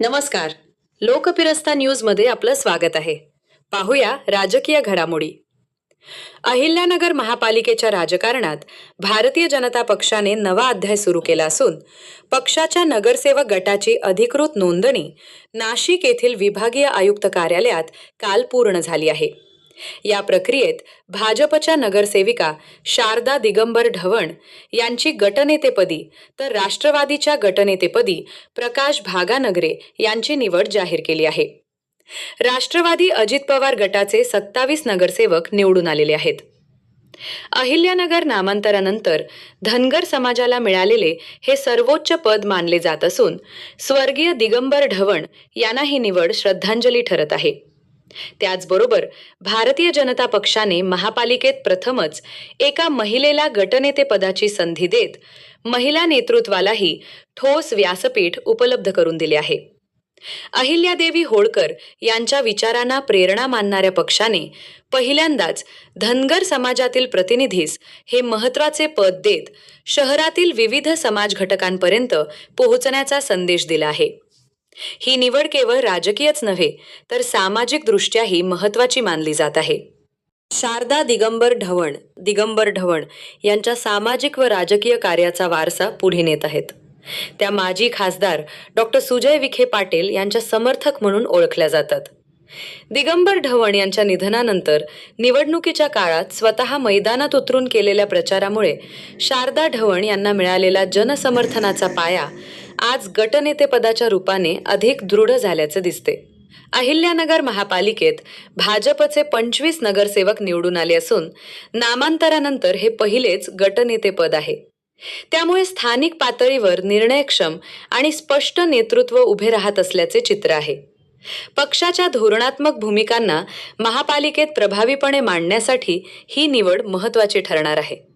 नमस्कार. लोकपिरस्ता न्यूजमध्ये आपलं स्वागत आहे. पाहूया राजकीय घडामोडी. अहिल्यानगर महापालिकेच्या राजकारणात भारतीय जनता पक्षाने नवा अध्याय सुरू केला असून पक्षाच्या नगरसेवक गटाची अधिकृत नोंदणी नाशिक येथील विभागीय आयुक्त कार्यालयात काल पूर्ण झाली आहे. या प्रक्रियेत भाजपच्या नगरसेविका शारदा दिगंबर ढवण यांची गटनेतेपदी तर राष्ट्रवादीच्या गटनेतेपदी प्रकाश भागानगरे यांची निवड जाहीर केली आहे. राष्ट्रवादी अजित पवार गटाचे सत्तावीस नगरसेवक निवडून आलेले आहेत. अहिल्यानगर नामांतरानंतर धनगर समाजाला मिळालेले हे सर्वोच्च पद मानले जात असून स्वर्गीय दिगंबर ढवण यांना ही निवड श्रद्धांजली ठरत आहे. त्याचबरोबर भारतीय जनता पक्षाने महापालिकेत प्रथमच एका महिलेला गटनेतेपदाची संधी देत महिला नेतृत्वालाही ठोस व्यासपीठ उपलब्ध करून दिले आहे. अहिल्यादेवी होळकर यांच्या विचारांना प्रेरणा मानणाऱ्या पक्षाने पहिल्यांदाच धनगर समाजातील प्रतिनिधीस हे महत्त्वाचे पद देत शहरातील विविध समाज घटकांपर्यंत पोहोचण्याचा संदेश दिला आहे. ही निवड केवळ राजकीयच नव्हे तर सामाजिक दृष्ट्याही महत्त्वाची मानली जात आहे. शारदा दिगंबर ढवण दिगंबर ढवण यांच्या सामाजिक व राजकीय कार्याचा वारसा पुढे नेत आहेत. त्या माजी खासदार डॉक्टर सुजय विखे पाटील यांच्या समर्थक म्हणून ओळखल्या जातात. दिगंबर ढवण यांच्या निधनानंतर निवडणुकीच्या काळात स्वतः मैदानात उतरून केलेल्या प्रचारामुळे शारदा ढवण यांना मिळालेला जनसमर्थनाचा पाया आज गटनेतेपदाच्या रूपाने अधिक दृढ झाल्याचे दिसते. अहिल्यानगर महापालिकेत भाजपचे पंचवीस नगरसेवक निवडून आले असून नामांतरानंतर हे पहिलेच गटनेतेपद आहे. त्यामुळे स्थानिक पातळीवर निर्णयक्षम आणि स्पष्ट नेतृत्व उभे राहत असल्याचे चित्र आहे. पक्षाच्या धोरणात्मक भूमिकांना महापालिकेत प्रभावीपणे मांडण्यासाठी ही निवड महत्त्वाची ठरणार आहे.